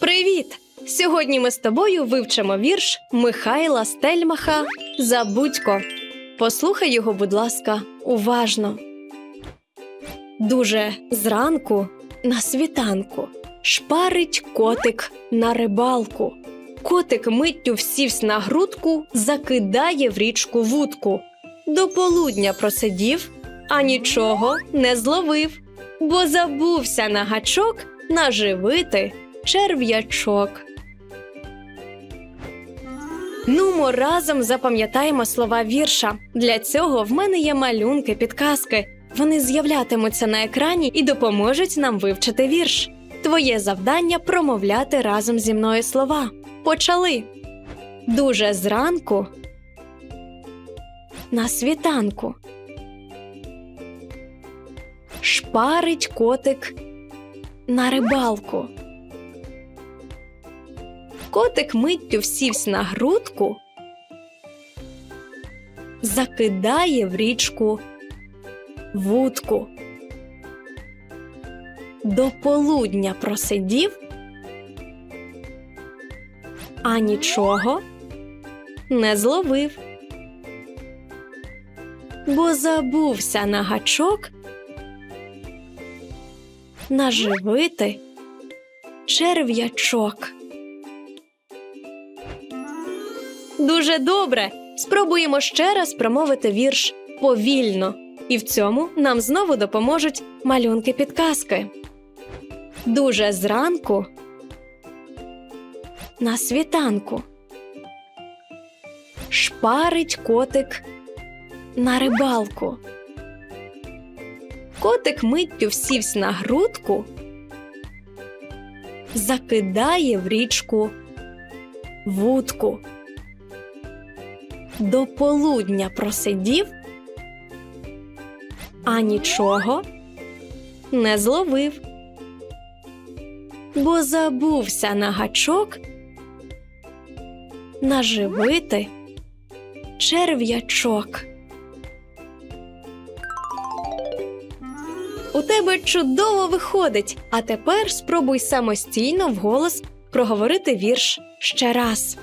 Привіт! Сьогодні ми з тобою вивчимо вірш Михайла Стельмаха Забудько. Послухай його, будь ласка, уважно. Дуже зранку на світанку шпарить котик на рибалку. Котик миттю всівсь на грудку, закидає в річку вудку. До полудня просидів, а нічого не зловив, бо забувся на гачок наживити черв'ячок. Нумо разом запам'ятаємо слова вірша. Для цього в мене є малюнки, підказки. Вони з'являтимуться на екрані і допоможуть нам вивчити вірш. Твоє завдання промовляти разом зі мною слова. Почали. Дуже зранку. На світанку. Шпарить котик на рибалку. Котик миттю всівсь на грудку, закидає в річку вудку. До полудня просидів, а нічого не зловив, бо забувся на гачок наживити черв'ячок. Дуже добре. Спробуємо ще раз промовити вірш повільно, і в цьому нам знову допоможуть малюнки підказки. Дуже зранку на світанку шпарить котик на рибалку. Котик миттю всівсь на грудку, закидає в річку вудку. До полудня просидів, а нічого не зловив, бо забувся на гачок наживити черв'ячок. У тебе чудово виходить, а тепер спробуй самостійно вголос проговорити вірш ще раз.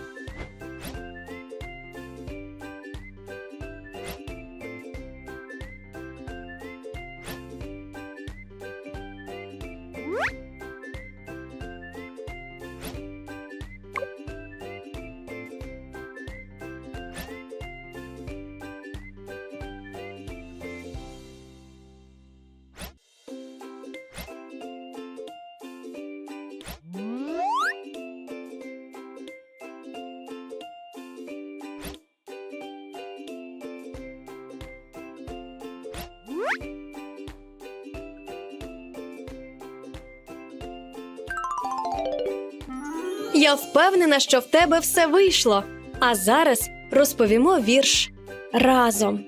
Я впевнена, що в тебе все вийшло. А зараз розповімо вірш разом.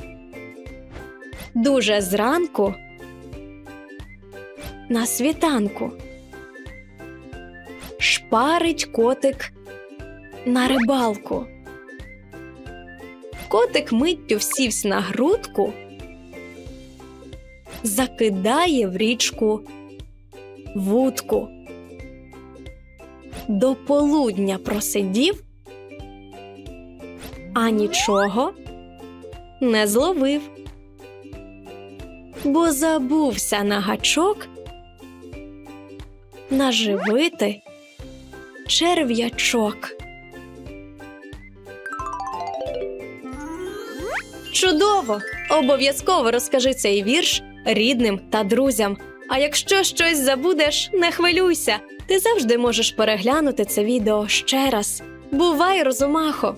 Дуже зранку на світанку шпарить котик на рибалку. Котик миттю всівсь на грудку, закидає в річку вудку до полудня просидів, а нічого не зловив, бо забувся на гачок наживити черв'ячок. Чудово! Обов'язково розкажи цей вірш рідним та друзям. А якщо щось забудеш, не хвилюйся. Ти завжди можеш переглянути це відео ще раз. Бувай, розумахо!